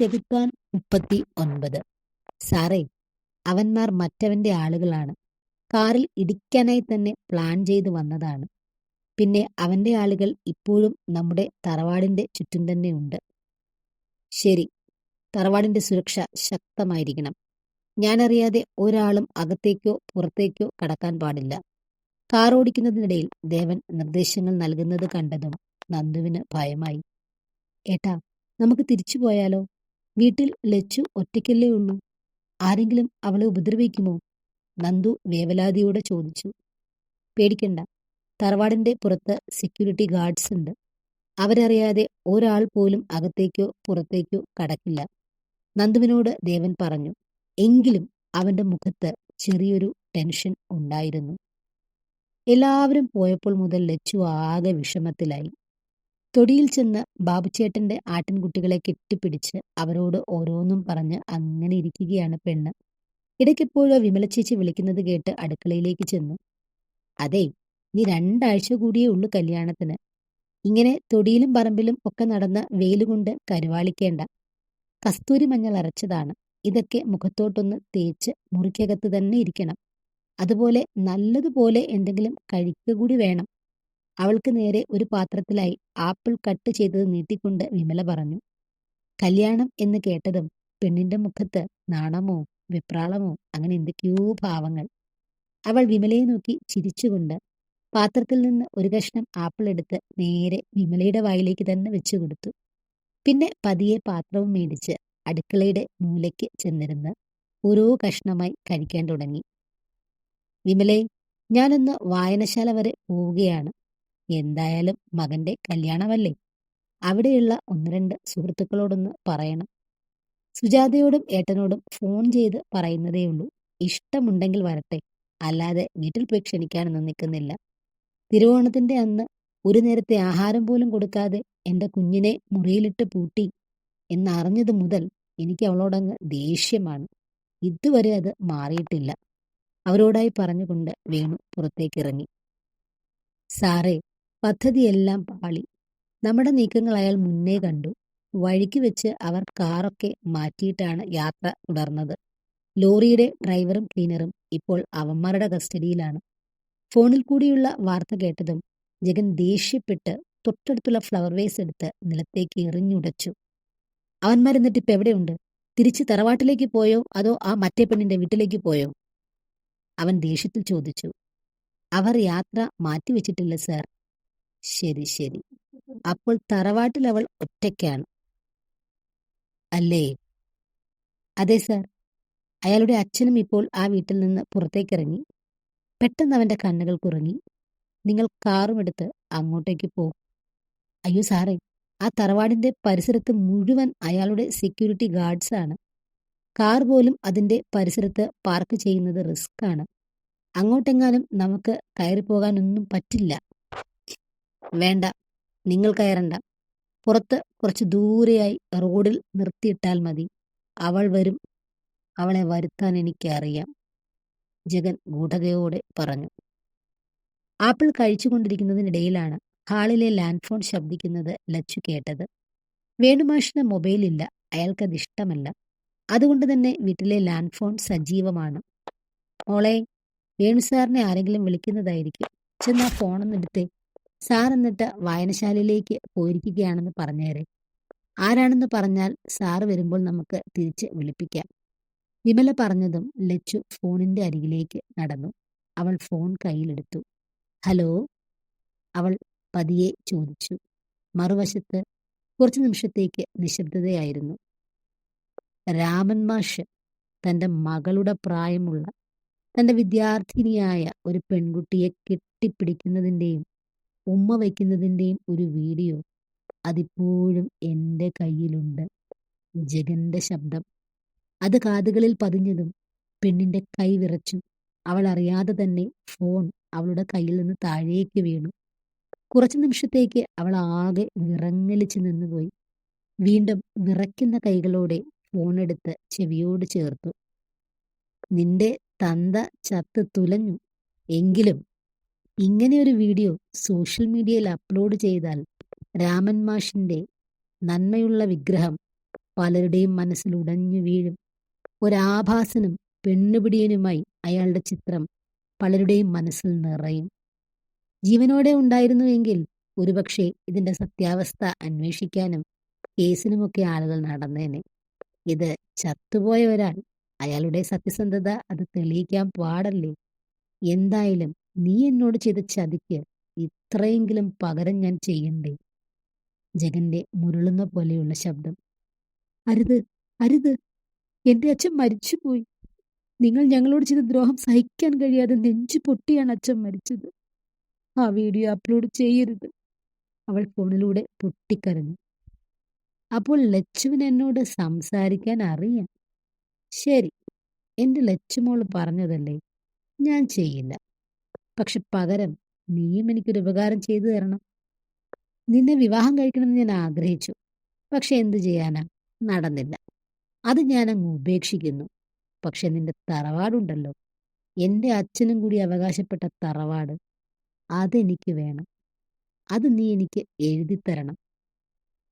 ചെകുത്താൻ മുപ്പത്തി ഒൻപത് സാറേ അവന്മാർ മറ്റവന്റെ ആളുകളാണ്. കാറിൽ ഇടിക്കാനായി തന്നെ പ്ലാൻ ചെയ്തു വന്നതാണ്. പിന്നെ അവന്റെ ആളുകൾ ഇപ്പോഴും നമ്മുടെ തറവാടിന്റെ ചുറ്റും തന്നെ ഉണ്ട്. ശരി തറവാടിന്റെ സുരക്ഷ ശക്തമായിരിക്കണം. ഞാനറിയാതെ ഒരാളും അകത്തേക്കോ പുറത്തേക്കോ കടക്കാൻ പാടില്ല. കാർ ഓടിക്കുന്നതിനിടയിൽ ദേവൻ നിർദ്ദേശങ്ങൾ നൽകുന്നത് കണ്ടതും നന്ദുവിന് ഭയമായി. ഏട്ടാ നമുക്ക് തിരിച്ചു പോയാലോ? വീട്ടിൽ ലച്ചു ഒറ്റയ്ക്കല്ലേ ഉള്ളൂ. ആരെങ്കിലും അവളെ ഉപദ്രവിക്കുമോ? നന്ദു വേവലാതിയോടെ ചോദിച്ചു. പേടിക്കണ്ട. തറവാടിന്റെ പുറത്ത് സെക്യൂരിറ്റി ഗാർഡ്സ് ഉണ്ട്. അവരറിയാതെ ഒരാൾ പോലും അകത്തേക്കോ പുറത്തേക്കോ കടക്കില്ല. നന്ദുവിനോട് ദേവൻ പറഞ്ഞു എങ്കിലും അവന്റെ മുഖത്ത് ചെറിയൊരു ടെൻഷൻ ഉണ്ടായിരുന്നു. എല്ലാവരും പോയപ്പോൾ മുതൽ ലച്ചു ആകെ വിഷമത്തിലായി. തൊടിയിൽ ചെന്ന് ബാബുച്ചേട്ടന്റെ ആട്ടിൻകുട്ടികളെ കെട്ടിപ്പിടിച്ച് അവരോട് ഓരോന്നും പറഞ്ഞ് അങ്ങനെ ഇരിക്കുകയാണ് പെണ്ണ്. ഇടയ്ക്കെപ്പോഴോ വിമലച്ചേച്ചി വിളിക്കുന്നത് കേട്ട് അടുക്കളയിലേക്ക് ചെന്നു. അതെ ഇനി രണ്ടാഴ്ച കൂടിയേ ഉള്ളൂ കല്യാണത്തിന്. ഇങ്ങനെ തൊടിയിലും പറമ്പിലും ഒക്കെ നടന്ന് വെയിലുകൊണ്ട് കരുവാളിക്കേണ്ട. കസ്തൂരി മഞ്ഞൾ അരച്ചതാണ്. ഇതൊക്കെ മുഖത്തോട്ടൊന്ന് തേച്ച് മുറിക്കകത്ത് തന്നെ ഇരിക്കണം. അതുപോലെ നല്ലതുപോലെ എന്തെങ്കിലും കഴിക്കുക കൂടി വേണം. അവൾക്ക് നേരെ ഒരു പാത്രത്തിലായി ആപ്പിൾ കട്ട് ചെയ്തത് നീട്ടിക്കൊണ്ട് വിമല പറഞ്ഞു കല്യാണം എന്ന് കേട്ടതും പെണ്ണിന്റെ മുഖത്ത് നാണമോ വിപ്രാളമോ അങ്ങനെ എന്തൊക്കെയോ ഭാവങ്ങൾ. അവൾ വിമലയെ നോക്കി ചിരിച്ചുകൊണ്ട് പാത്രത്തിൽ നിന്ന് ഒരു കഷ്ണം ആപ്പിൾ എടുത്ത് നേരെ വിമലയുടെ വായിലേക്ക് തന്നെ വെച്ചു കൊടുത്തു. പിന്നെ പതിയെ പാത്രവും മേടിച്ച് അടുക്കളയുടെ മൂലയ്ക്ക് ചെന്നിരുന്ന് ഓരോ കഷ്ണമായി കഴിക്കാൻ തുടങ്ങി. വിമലേ ഞാനൊന്ന് വായനശാല വരെ പോവുകയാണ്. എന്തായാലും മകന്റെ കല്യാണമല്ലേ? അവിടെയുള്ള ഒന്ന് രണ്ട് സുഹൃത്തുക്കളോടൊന്ന് പറയണം. സുജാതയോടും ഏട്ടനോടും ഫോൺ ചെയ്ത് പറയുന്നതേ ഉള്ളൂ. ഇഷ്ടമുണ്ടെങ്കിൽ വരട്ടെ. അല്ലാതെ വീട്ടിൽ പോയി ക്ഷണിക്കാനൊന്നും നിൽക്കുന്നില്ല. തിരുവോണത്തിന്റെ അന്ന് ഒരു നേരത്തെ ആഹാരം പോലും കൊടുക്കാതെ എന്റെ കുഞ്ഞിനെ മുറിയിലിട്ട് പൂട്ടി എന്നറിഞ്ഞത് മുതൽ എനിക്ക് അവളോടങ്ങ് ദേഷ്യമാണ്. ഇതുവരെ അത് മാറിയിട്ടില്ല. അവരോടായി പറഞ്ഞുകൊണ്ട് വേണു പുറത്തേക്കിറങ്ങി സാറേ പദ്ധതിയെല്ലാം പാളി. നമ്മുടെ നീക്കങ്ങൾ അയാൾ മുന്നേ കണ്ടു. വഴിക്ക് വെച്ച് അവർ കാറൊക്കെ മാറ്റിയിട്ടാണ് യാത്ര തുടർന്നത്. ലോറിയുടെ ഡ്രൈവറും ക്ലീനറും ഇപ്പോൾ അവന്മാരുടെ കസ്റ്റഡിയിലാണ്. ഫോണിൽ കൂടിയുള്ള വാർത്ത കേട്ടതും ജഗൻ ദേഷ്യപ്പെട്ട് തൊട്ടടുത്തുള്ള ഫ്ലവർ വേസ് എടുത്ത് നിലത്തേക്ക് എറിഞ്ഞുടച്ചു. അവന്മാരെന്നിട്ട് ഇപ്പം എവിടെയുണ്ട്? തിരിച്ച് തറവാട്ടിലേക്ക് പോയോ? അതോ ആ മറ്റേ പെണ്ണിന്റെ വീട്ടിലേക്ക് പോയോ? അവൻ ദേഷ്യത്തിൽ ചോദിച്ചു. അവർ യാത്ര മാറ്റിവെച്ചിട്ടില്ല സാർ. ശരി ശരി. അപ്പോൾ തറവാട്ടിൽ അവൾ ഒറ്റയ്ക്കാണ്. അല്ലേ? അതെ സർ. അയാളുടെ അച്ഛനും ഇപ്പോൾ ആ വീട്ടിൽ നിന്ന് പുറത്തേക്കിറങ്ങി. പെട്ടെന്ന് അവന്റെ കണ്ണുകൾ കുറങ്ങി നിങ്ങൾ കാറും എടുത്ത് അങ്ങോട്ടേക്ക് പോകും അയ്യോ സാറേ ആ തറവാടിന്റെ പരിസരത്ത് മുഴുവൻ അയാളുടെ സെക്യൂരിറ്റി ഗാർഡ്സ് ആണ്. കാർ പോലും അതിന്റെ പരിസരത്ത് പാർക്ക് ചെയ്യുന്നത് റിസ്ക് ആണ്. അങ്ങോട്ടെങ്ങാനും നമുക്ക് കയറിപ്പോകാനൊന്നും പറ്റില്ല. വേണ്ട നിങ്ങൾ കയറണ്ട. പുറത്ത് കുറച്ച് ദൂരെയായി റോഡിൽ നിർത്തിയിട്ടാൽ മതി. അവൾ വരും. അവളെ വരുത്താൻ എനിക്കറിയാം. ജഗൻ ഗൂഢതയോടെ പറഞ്ഞു. ആപ്പിൾ കഴിച്ചുകൊണ്ടിരിക്കുന്നതിനിടയിലാണ് ഹാളിലെ ലാൻഡ് ഫോൺ ശബ്ദിക്കുന്നത് ലച്ചു കേട്ടത്. വേണുമാഷിന് മൊബൈലില്ല. അയാൾക്കത് ഇഷ്ടമല്ല. അതുകൊണ്ട് തന്നെ വീട്ടിലെ ലാൻഡ് ഫോൺ സജീവമാണ്. മോളെ വേണു സാറിനെ ആരെങ്കിലും വിളിക്കുന്നതായിരിക്കും. ചെന്നാ ഫോണൊന്നെടുത്തേ സാർ എന്നിട്ട് വായനശാലയിലേക്ക് പോയിരിക്കുകയാണെന്ന് പറഞ്ഞേരെ. ആരാണെന്ന് പറഞ്ഞാൽ സാർ വരുമ്പോൾ നമുക്ക് തിരിച്ച് വിളിപ്പിക്കാം. വിമല പറഞ്ഞതും ലച്ചു ഫോണിന്റെ അരികിലേക്ക് നടന്നു. അവൾ ഫോൺ കയ്യിലെടുത്തു. ഹലോ? അവൾ പതിയെ ചോദിച്ചു. മറുവശത്ത് കുറച്ചു നിമിഷത്തേക്ക് നിശബ്ദതയായിരുന്നു. രാമൻ മാഷ് തന്റെ മകളുടെ പ്രായമുള്ള തന്റെ വിദ്യാർത്ഥിനിയായ ഒരു പെൺകുട്ടിയെ കെട്ടിപ്പിടിക്കുന്നതിന്റെയും ഉമ്മ വയ്ക്കുന്നതിന്റെയും ഒരു വീഡിയോ അതിപ്പോഴും എന്റെ കയ്യിലുണ്ട്. ജഗന്റെ ശബ്ദം. അത് കാതുകളിൽ പതിഞ്ഞതും പെണ്ണിന്റെ കൈ വിറച്ചു. അവൾ അറിയാതെ തന്നെ ഫോൺ അവളുടെ കയ്യിൽ നിന്ന് താഴേക്ക് വീണു. കുറച്ചു നിമിഷത്തേക്ക് അവൾ ആകെ വിറങ്ങലിച്ചു നിന്നുപോയി. വീണ്ടും വിറയ്ക്കുന്ന കൈകളോടെ ഫോണെടുത്ത് ചെവിയോട് ചേർത്തു. നിന്റെ തന്ത ചത്ത് തുലഞ്ഞു. എങ്കിലും ഇങ്ങനെ ഒരു വീഡിയോ സോഷ്യൽ മീഡിയയിൽ അപ്ലോഡ് ചെയ്താൽ രാമൻ മാഷിന്റെ നന്മയുള്ള വിഗ്രഹം പലരുടെയും മനസ്സിൽ ഉടഞ്ഞു വീഴും. ഒരാഭാസനും പെണ്ണുപിടിയനുമായി അയാളുടെ ചിത്രം പലരുടെയും മനസ്സിൽ നിറയും. ജീവനോടെ ഉണ്ടായിരുന്നുവെങ്കിൽ ഒരുപക്ഷെ ഇതിന്റെ സത്യാവസ്ഥ അന്വേഷിക്കാനും കേസിനുമൊക്കെ ആളുകൾ നടന്നേനെ. ഇത് ചത്തുപോയ ഒരാൾ അയാളുടെ സത്യസന്ധത അത് തെളിയിക്കാൻ പാടല്ലേ? എന്തായാലും നീ എന്നോട് ചെയ്ത ചതിക്ക് ഇത്രയെങ്കിലും പകരം ഞാൻ ചെയ്യണ്ടേ? ജഗന്റെ മുരളുന്ന പോലെയുള്ള ശബ്ദം. അരുത് അരുത്. എന്റെ അച്ഛൻ മരിച്ചുപോയി. നിങ്ങൾ ഞങ്ങളോട് ചെയ്ത ദ്രോഹം സഹിക്കാൻ കഴിയാതെ നെഞ്ചു പൊട്ടിയാണ് അച്ഛൻ മരിച്ചത്. ആ വീഡിയോ അപ്ലോഡ് ചെയ്യരുത്. അവൾ ഫോണിലൂടെ പൊട്ടിക്കരഞ്ഞു. അപ്പോൾ ലച്ചുവിന് എന്നോട് സംസാരിക്കാൻ അറിയാം. ശരി എന്റെ ലച്ചുമോൾ പറഞ്ഞതല്ലേ? ഞാൻ ചെയ്യില്ല. പക്ഷെ പകരം നീയും എനിക്കൊരു ഉപകാരം ചെയ്തു തരണം. നിന്നെ വിവാഹം കഴിക്കണമെന്ന് ഞാൻ ആഗ്രഹിച്ചു. പക്ഷെ എന്തു ചെയ്യാനാ? നടന്നില്ല. അത് ഞാൻ അങ്ങ് ഉപേക്ഷിക്കുന്നു. പക്ഷെ നിന്റെ തറവാടുണ്ടല്ലോ. എന്റെ അച്ഛനും കൂടി അവകാശപ്പെട്ട തറവാട് അതെനിക്ക് വേണം. അത് നീ എനിക്ക് എഴുതി തരണം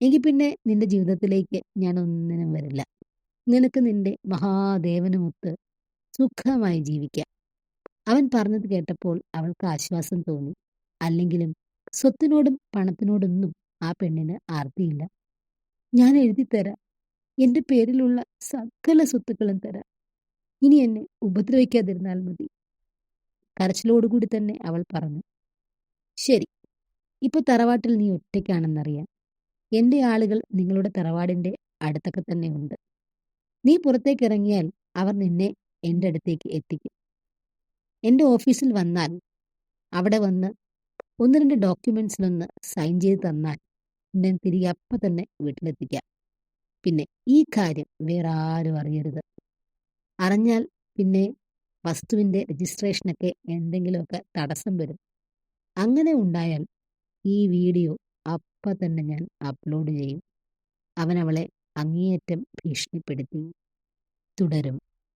എങ്കിൽ പിന്നെ നിന്റെ ജീവിതത്തിലേക്ക് ഞാൻ ഒന്നിനും വരില്ല. നിനക്ക് നിന്റെ മഹാദേവനുമൊത്ത് സുഖമായി ജീവിക്കാം. അവൻ പറഞ്ഞത് കേട്ടപ്പോൾ അവൾക്ക് ആശ്വാസം തോന്നി. അല്ലെങ്കിലും സ്വത്തിനോടും പണത്തിനോടൊന്നും ആ പെണ്ണിന് ആർത്തിയില്ല. ഞാൻ എഴുതി തരാം. എന്റെ പേരിലുള്ള സകല സ്വത്തുക്കളും തരാം. ഇനി എന്നെ ഉപദ്രവിക്കാതിരുന്നാൽ മതി. കരച്ചിലോടുകൂടി തന്നെ അവൾ പറഞ്ഞു. ശരി. ഇപ്പൊ തറവാട്ടിൽ നീ ഒറ്റയ്ക്കാണെന്നറിയാം. എന്റെ ആളുകൾ നിങ്ങളുടെ തറവാടിന്റെ അടുത്തൊക്കെ തന്നെ ഉണ്ട്. നീ പുറത്തേക്ക് ഇറങ്ങിയാൽ അവർ നിന്നെ എന്റെ അടുത്തേക്ക് എത്തിക്കും. എന്റെ ഓഫീസിൽ വന്നാൽ അവിടെ വന്ന് ഒന്ന് രണ്ട് ഡോക്യുമെൻസിലൊന്ന് സൈൻ ചെയ്ത് തന്നാൽ ഞാൻ തിരികെ അപ്പം തന്നെ വീട്ടിലെത്തിക്കാം. പിന്നെ ഈ കാര്യം വേറെ ആരും അറിയരുത്. അറിഞ്ഞാൽ പിന്നെ വസ്തുവിന്റെ രജിസ്ട്രേഷനൊക്കെ എന്തെങ്കിലുമൊക്കെ തടസ്സം വരും. അങ്ങനെ ഉണ്ടായാൽ ഈ വീഡിയോ അപ്പം തന്നെ ഞാൻ അപ്ലോഡ് ചെയ്യും. അവനവളെ അങ്ങേയറ്റം ഭീഷണിപ്പെടുത്തി തുടരും.